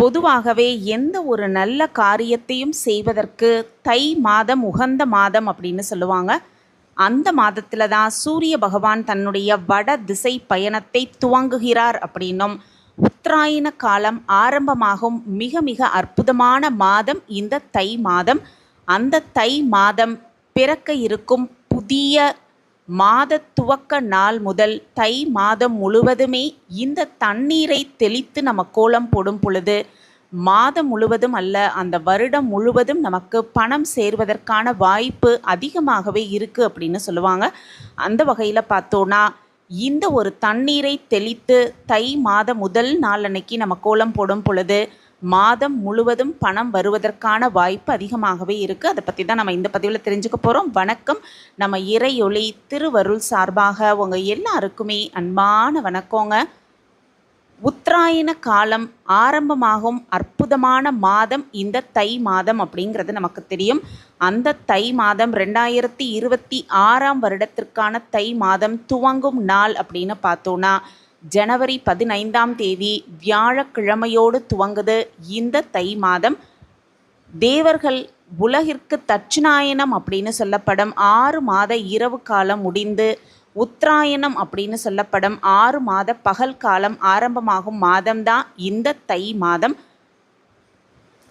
பொதுவாகவே எந்த ஒரு நல்ல காரியத்தையும் செய்வதற்கு தை மாதம் உகந்த மாதம் அப்படின்னு சொல்லுவாங்க. அந்த மாதத்தில் தான் சூரிய பகவான் தன்னுடைய வட திசை பயணத்தை துவங்குகிறார் அப்படின்னும் உத்தராயண காலம் ஆரம்பமாகும். மிக மிக அற்புதமான மாதம் இந்த தை மாதம். அந்த தை மாதம் பிறக்க இருக்கும் புதிய மாத துவக்க நாள் முதல் தை மாதம் முழுவதுமே இந்த தண்ணீரை தெளித்து நம்ம கோலம் போடும் பொழுது மாதம் முழுவதும் அல்ல அந்த வருடம் முழுவதும் நமக்கு பணம் சேர்வதற்கான வாய்ப்பு அதிகமாகவே இருக்குது அப்படின்னு சொல்லுவாங்க. அந்த வகையில் பார்த்தோன்னா இந்த ஒரு தண்ணீரை தெளித்து தை மாத முதல் நாள் அன்னைக்கு நம்ம கோலம் போடும் பொழுது மாதம் முழுவதும் பணம் வருவதற்கான வாய்ப்பு அதிகமாகவே இருக்குது அதை பற்றி தான் நம்ம இந்த பதிவில் தெரிஞ்சுக்க போகிறோம் வணக்கம். நம்ம இறையொளி திருவருள் சார்பாக உங்கள் எல்லாருக்குமே அன்பான வணக்கங்க. உத்தராயண காலம் ஆரம்பமாகும் அற்புதமான மாதம் இந்த தை மாதம் அப்படிங்கிறது நமக்கு தெரியும். அந்த தை மாதம் ரெண்டாயிரத்தி இருபத்தி ஆறாம் வருடத்திற்கான தை மாதம் துவங்கும் நாள் அப்படின்னு பார்த்தோன்னா ஜனவரி பதினைந்தாம் தேதி வியாழக்கிழமையோடு துவங்குது இந்த தை மாதம். தேவர்கள் உலகிற்கு தட்சிணாயனம் அப்படின்னு சொல்லப்படும். ஆறு மாத இரவு காலம் முடிந்து உத்தராயணம் அப்படின்னு சொல்லப்படும். ஆறு மாத பகல் காலம் ஆரம்பமாகும் மாதம்தான் இந்த தை மாதம்.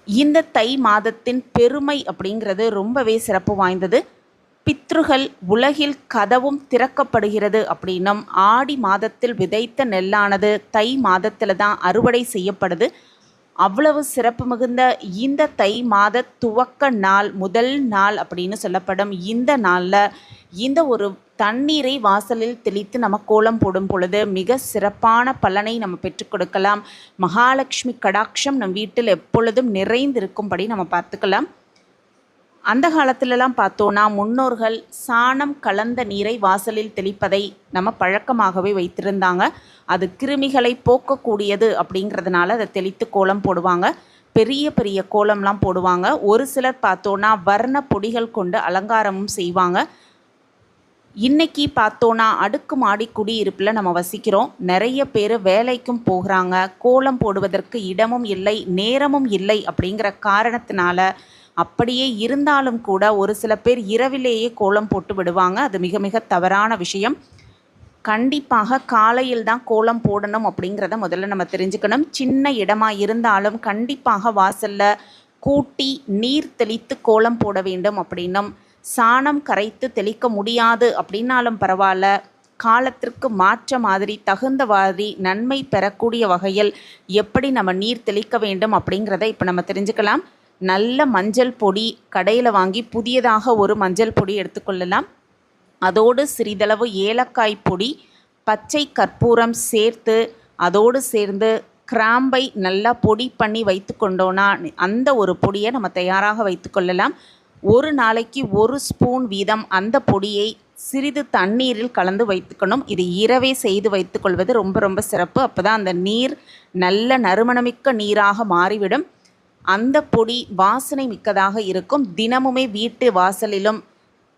இந்த தை மாதத்தின் பெருமை அப்படிங்கிறது ரொம்பவே சிறப்பு வாய்ந்தது. பித்ருகள் உலகில் கதவும் திறக்கப்படுகிறது. அப்படின்னும் ஆடி மாதத்தில் விதைத்த நெல்லானது தை மாதத்தில் தான் அறுவடை செய்யப்படுது. அவ்வளவு சிறப்பு மிகுந்த இந்த தை மாத துவக்க நாள் முதல் நாள் அப்படின்னு சொல்லப்படும் இந்த நாளில் இந்த ஒரு தண்ணீரை வாசலில் தெளித்து நம்ம கோலம் போடும் பொழுது மிக சிறப்பான பலனை நம்ம பெற்றுக் கொடுக்கலாம். மகாலட்சுமி கடாட்சம் நம் வீட்டில் எப்பொழுதும் நிறைந்திருக்கும்படி நம்ம பார்த்துக்கலாம். அந்த காலத்திலலாம் பார்த்தோன்னா முன்னோர்கள் சாணம் கலந்த நீரை வாசலில் தெளிப்பதை நம்ம பழக்கமாகவே வைத்திருந்தாங்க. அது கிருமிகளை போக்கக்கூடியது அப்படிங்கிறதுனால அதை தெளித்து கோலம் போடுவாங்க. பெரிய பெரிய கோலம்லாம் போடுவாங்க. ஒரு சிலர் பார்த்தோன்னா வர்ண பொடிகள் கொண்டு அலங்காரமும் செய்வாங்க. இன்னைக்கு பார்த்தோன்னா அடுக்கு மாடி குடியிருப்பில் நம்ம வசிக்கிறோம். நிறைய பேர் வேலைக்கும் போகிறாங்க. கோலம் போடுவதற்கு இடமும் இல்லை நேரமும் இல்லை அப்படிங்கிற காரணத்தினால அப்படியே இருந்தாலும் கூட ஒரு சில பேர் இரவிலேயே கோலம் போட்டு விடுவாங்க. அது மிக மிக தவறான விஷயம். கண்டிப்பாக காலையில் தான் கோலம் போடணும் அப்படிங்கிறத முதல்ல நம்ம தெரிஞ்சுக்கணும். சின்ன இடமா இருந்தாலும் கண்டிப்பாக வாசலில் கூட்டி நீர் தெளித்து கோலம் போட வேண்டும் அப்படின்னும். சாணம் கரைத்து தெளிக்க முடியாது அப்படின்னாலும் பரவாயில்ல காலத்திற்கு மாற்ற மாதிரி தகுந்த மாதிரி நன்மை பெறக்கூடிய வகையில் எப்படி நம்ம நீர் தெளிக்க வேண்டும் அப்படிங்கிறத இப்போ நம்ம தெரிஞ்சுக்கலாம். நல்ல மஞ்சள் பொடி கடையில் வாங்கி புதியதாக ஒரு மஞ்சள் பொடி எடுத்துக்கொள்ளலாம் அதோடு சிறிதளவு ஏலக்காய் பொடி பச்சை கற்பூரம் சேர்த்து அதோடு சேர்ந்து கிராம்பை நல்லா பொடி பண்ணி வைத்து கொண்டோன்னா அந்த ஒரு பொடியை நம்ம தயாராக வைத்துக்கொள்ளலாம் ஒரு நாளைக்கு ஒரு ஸ்பூன் வீதம் அந்த பொடியை சிறிது தண்ணீரில் கலந்து வைத்துக்கணும். இது இரவே செய்து வைத்துக்கொள்வது ரொம்ப ரொம்ப சிறப்பு. அப்போ தான் அந்த நீர் நல்ல நறுமணமிக்க நீராக மாறிவிடும். அந்த பொடி வாசனை மிக்கதாக இருக்கும். தினமுமே வீட்டு வாசலிலும்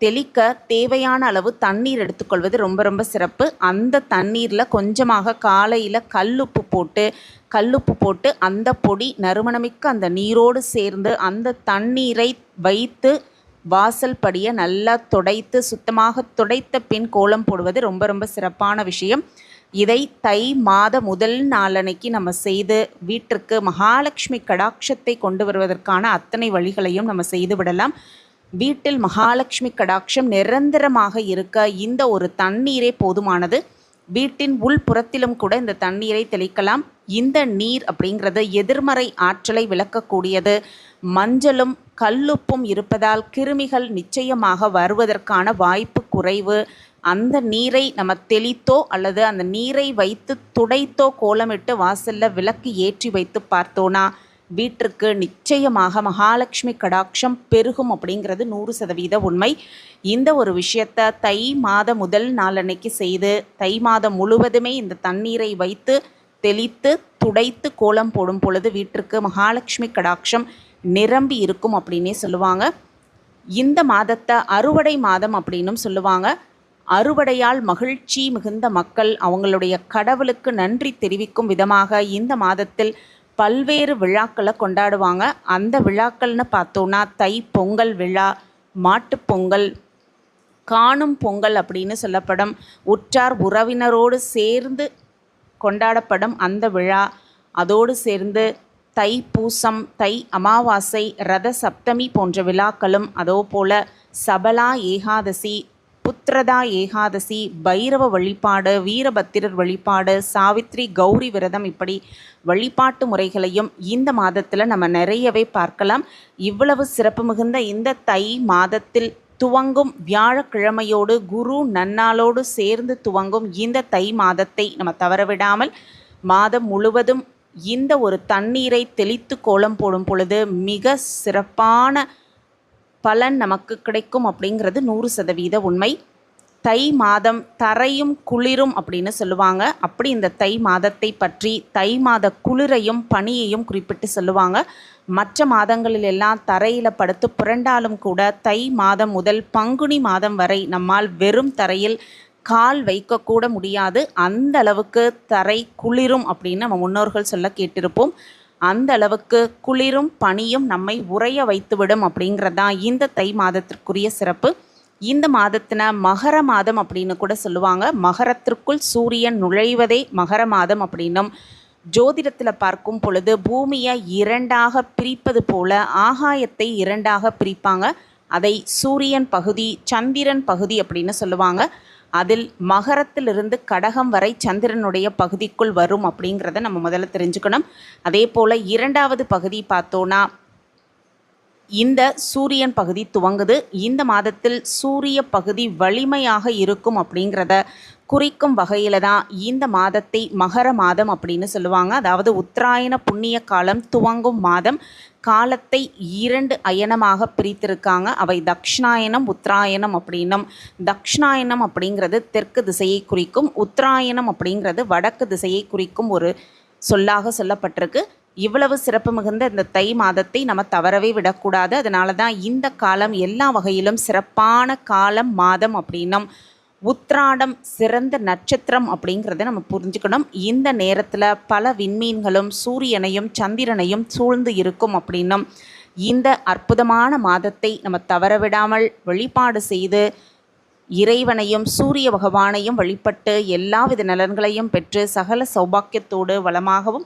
தெளிக்க தேவையான அளவு தண்ணீர் எடுத்துக்கொள்வது ரொம்ப ரொம்ப சிறப்பு. அந்த தண்ணீரில் கொஞ்சமாக காலையில் கல்லுப்பு போட்டு கல்லுப்பு போட்டு அந்த பொடி நறுமணமிக்க அந்த நீரோடு சேர்ந்து அந்த தண்ணீரை வைத்து வாசல் படியை நல்லா துடைத்து சுத்தமாக துடைத்த பின் கோலம் போடுவது ரொம்ப ரொம்ப சிறப்பான விஷயம். இதை தை மாத முதல் நாளன்னைக்கு நம்ம செய்து வீட்டிற்கு மகாலட்சுமி கடாட்சத்தை கொண்டு வருவதற்கான அத்தனை வழிகளையும் நம்ம செய்து விடலாம். வீட்டில் மகாலட்சுமி கடாட்சம் நிரந்தரமாக இருக்க இந்த ஒரு தண்ணீரே போதுமானது. வீட்டின் உள்புறத்திலும் கூட இந்த தண்ணீரை தெளிக்கலாம். இந்த நீர் அப்படிங்கிறது எதிர்மறை ஆற்றலை விளக்கக்கூடியது. மஞ்சளும் கல்லுப்பும் இருப்பதால் கிருமிகள் நிச்சயமாக வருவதற்கான வாய்ப்பு குறைவு. அந்த நீரை நம்ம தெளித்தோ அல்லது அந்த நீரை வைத்து துடைத்தோ கோலமிட்டு வாசலில் விளக்கு ஏற்றி வைத்து பார்த்தோன்னா வீட்டிற்கு நிச்சயமாக மகாலட்சுமி கடாட்சம் பெருகும் அப்படிங்கிறது நூறு சதவீத உண்மை. இந்த ஒரு விஷயத்தை தை மாத முதல் நாளன்னைக்கு செய்து தை மாதம் முழுவதுமே இந்த தண்ணீரை வைத்து தெளித்து துடைத்து கோலம் போடும் பொழுது வீட்டிற்கு மகாலட்சுமி கடாட்சம் நிரம்பி இருக்கும் அப்படின்னே சொல்லுவாங்க. இந்த மாதத்தை அறுவடை மாதம் அப்படின்னும் சொல்லுவாங்க. அறுவடையால் மகிழ்ச்சி மிகுந்த மக்கள் அவங்களுடைய கடவுளுக்கு நன்றி தெரிவிக்கும் விதமாக இந்த மாதத்தில் பல்வேறு விழாக்களை கொண்டாடுவாங்க. அந்த விழாக்கள்னு பார்த்தோன்னா தை பொங்கல் விழா மாட்டுப்பொங்கல் காணும் பொங்கல் அப்படின்னு சொல்லப்படும். உற்றார் உறவினரோடு சேர்ந்து கொண்டாடப்படும் அந்த விழா. அதோடு சேர்ந்து தை பூசம் தை அமாவாசை ரத சப்தமி போன்ற விழாக்களும் அதோ போல சபலா ஏகாதசி புத்திரதா ஏகாதசி பைரவ வழிபாடு வீரபத்திரர் வழிபாடு சாவித்ரி கௌரி விரதம் இப்படி வழிபாட்டு முறைகளையும் இந்த மாதத்தில் நம்ம நிறையவே பார்க்கலாம். இவ்வளவு சிறப்பு மிகுந்த இந்த தை மாதத்தில் துவங்கும் வியாழக்கிழமையோடு குரு நன்னாளோடு சேர்ந்து துவங்கும் இந்த தை மாதத்தை நம்ம தவறவிடாமல் மாதம் முழுவதும் இந்த ஒரு தண்ணீரை தெளித்து கோலம் போடும் பொழுது மிக சிறப்பான பலன் நமக்கு கிடைக்கும் அப்படிங்கிறது நூறு சதவீத உண்மை. தை மாதம் தரையும் குளிரும் அப்படின்னு சொல்லுவாங்க. அப்படி இந்த தை மாதத்தை பற்றி தை மாத குளிரையும் பனியையும் குறிப்பிட்டு சொல்லுவாங்க. மற்ற மாதங்களில் எல்லாம் தரையில் படுத்து புரண்டாலும் கூட தை மாதம் முதல் பங்குனி மாதம் வரை நம்மால் வெறும் தரையில் கால் வைக்கக்கூட முடியாது. அந்த அளவுக்கு தரை குளிரும் அப்படின்னு நம்ம முன்னோர்கள் சொல்ல கேட்டிருப்போம். அந்த அளவுக்கு குளிரும் பனியும் நம்மை உறைய வைத்துவிடும் அப்படிங்கிறது தான் இந்த தை மாதத்திற்குரிய சிறப்பு. இந்த மாதத்தின மகர மாதம் அப்படின்னு கூட சொல்லுவாங்க. மகரத்திற்குள் சூரியன் நுழைவதே மகர மாதம் அப்படின்னும் ஜோதிடத்தில் பார்க்கும் பொழுது பூமியை இரண்டாக பிரிப்பது போல ஆகாயத்தை இரண்டாக பிரிப்பாங்க. அதை சூரியன் பகுதி சந்திரன் பகுதி அப்படின்னு சொல்லுவாங்க. அதில் மகரத்திலிருந்து கடகம் வரை சந்திரனுடைய பகுதிக்குள் வரும் அப்படிங்கிறத நம்ம முதல்ல தெரிஞ்சுக்கணும். அதே போல் இரண்டாவது பகுதி பார்த்தோன்னா இந்த சூரியன் பகுதி துவங்குது. இந்த மாதத்தில் சூரிய பகுதி வலிமையாக இருக்கும் அப்படிங்கிறத குறிக்கும் வகையில் தான் இந்த மாதத்தை மகர மாதம் அப்படின்னு சொல்லுவாங்க. அதாவது உத்தராயண புண்ணிய காலம் துவங்கும் மாதம் காலத்தை இரண்டு அயனமாக பிரித்திருக்காங்க. அவை தக்ஷணாயனம் உத்தராயணம் அப்படின்னும். தக்ஷணாயனம் அப்படிங்கிறது தெற்கு திசையை குறிக்கும். உத்தராயணம் அப்படிங்கிறது வடக்கு திசையை குறிக்கும் ஒரு சொல்லாக சொல்லப்பட்டிருக்கு. இவ்வளவு சிறப்பு மிகுந்த இந்த தை மாதத்தை நம்ம தவறவே விடக்கூடாது. அதனால தான் இந்த காலம் எல்லா வகையிலும் சிறப்பான காலம் மாதம் அப்படின்னும். உத்ராடம் சிறந்த நட்சத்திரம் அப்படிங்கிறத நம்ம புரிஞ்சுக்கணும். இந்த நேரத்தில் பல விண்மீன்களும் சூரியனையும் சந்திரனையும் சூழ்ந்து இருக்கும் அப்படின்னும். இந்த அற்புதமான மாதத்தை நம்ம தவறவிடாமல் வழிபாடு செய்து இறைவனையும் சூரிய பகவானையும் வழிபட்டு எல்லாவித நலன்களையும் பெற்று சகல சௌபாக்கியத்தோடு வளமாகவும்